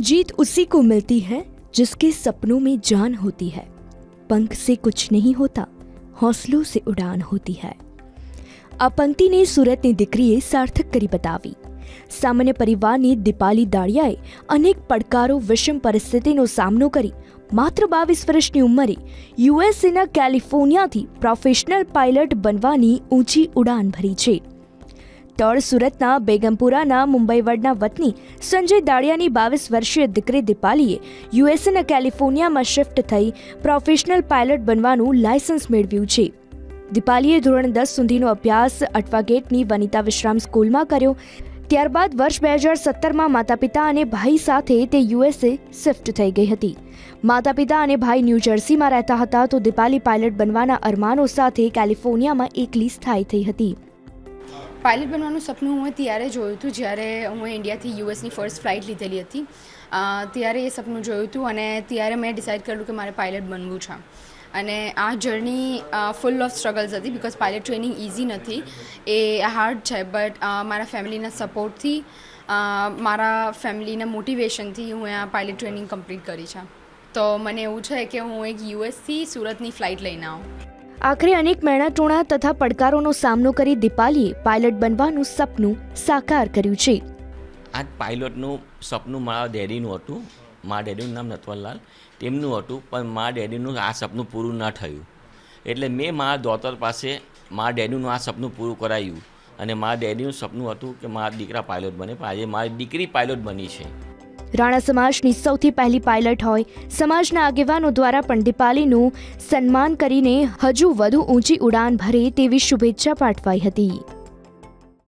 जीत उसी को मिलती है जिसके सपनों में जान होती है पंख से कुछ नहीं होता हौसलों से उड़ान होती है આ પંક્તિને સુરતની દીકરીએ સાર્થક કરી બતાવી સામાન્ય પરિવારની દીપાલી દાળિયાએ અનેક પડકારો વિષમ પરિસ્થિતિનો સામનો કરી માત્ર બાવીસ વર્ષની ઉંમરે યુએસએના કેલિફોર્નિયાથી પ્રોફેશનલ પાયલટ બનવાની ઊંચી ઉડાન ભરી છે તળ સુરતના બેગમપુરાના મુંબઈ વડના વતની સંજય દાળિયાની બાવીસ વર્ષીય દીકરી દીપાલીએ યુએસએના કેલિફોર્નિયામાં શિફ્ટ થઈ પ્રોફેશનલ પાયલટ બનવાનું લાયસન્સ મેળવ્યું છે. દીપાલીએ ધોરણ દસ સુધીનો અભ્યાસ અટવાગેટની વનિતા વિશ્રામ સ્કૂલમાં કર્યો. ત્યારબાદ વર્ષ બે હજાર સત્તરમાં માતા પિતા અને ભાઈ સાથે તે યુએસએ શિફ્ટ થઈ ગઈ હતી. માતા પિતા અને ભાઈ ન્યૂ જર્સીમાં રહેતા હતા તો દીપાલી પાયલટ બનવાના અરમાનો સાથે કેલિફોર્નિયામાં એકલી સ્થાયી થઈ હતી. પાયલટ બનવાનું સપનું હું ત્યારે જોયું હતું, જ્યારે હું ઇન્ડિયાથી યુએસની ફર્સ્ટ ફ્લાઇટ લીધેલી હતી. ત્યારે એ સપનું જોયું હતું અને ત્યારે મેં ડિસાઇડ કર્યું કે મારે પાયલટ બનવું છે. અને આ જર્ની ફૂલ ઓફ સ્ટ્રગલ્સ હતી બિકોઝ પાયલટ ટ્રેનિંગ ઇઝી નથી. એ હાર્ડ છે બટ મારા ફેમિલીના સપોર્ટથી મારા ફેમિલીના મોટિવેશનથી હું આ પાયલટ ટ્રેનિંગ કમ્પ્લીટ કરી છે. તો મને એવું છે કે હું એક યુએસથી સુરતની ફ્લાઇટ લઈને આવું. આખરે અનેક મહેણાટોણા તથા પડકારોનો સામનો કરી દીપાલીએ પાયલટ બનવાનું સપનું સાકાર કર્યું છે. આ પાયલોટનું સપનું મારા ડેડીનું હતું. મા ડેડીનું નામ નટવરલાલ તેમનું હતું, પણ મા ડેડીનું આ સપનું પૂરું ન થયું. એટલે મેં મારા દોતર પાસે મા ડેડીનું આ સપનું પૂરું કરાવ્યું અને મારા ડેડીનું સપનું હતું કે મારા દીકરા પાયલોટ બને. પણ આજે મારી દીકરી પાયલોટ બની છે. રાણા સમાજની સૌથી પહેલી પાયલટ હોય. સમાજના આગેવાનો દ્વારા પણ દીપાલીનું સન્માન કરીને હજુ વધુ ઊંચી ઉડાન ભરે તેવી શુભેચ્છા પાઠવાઈ હતી.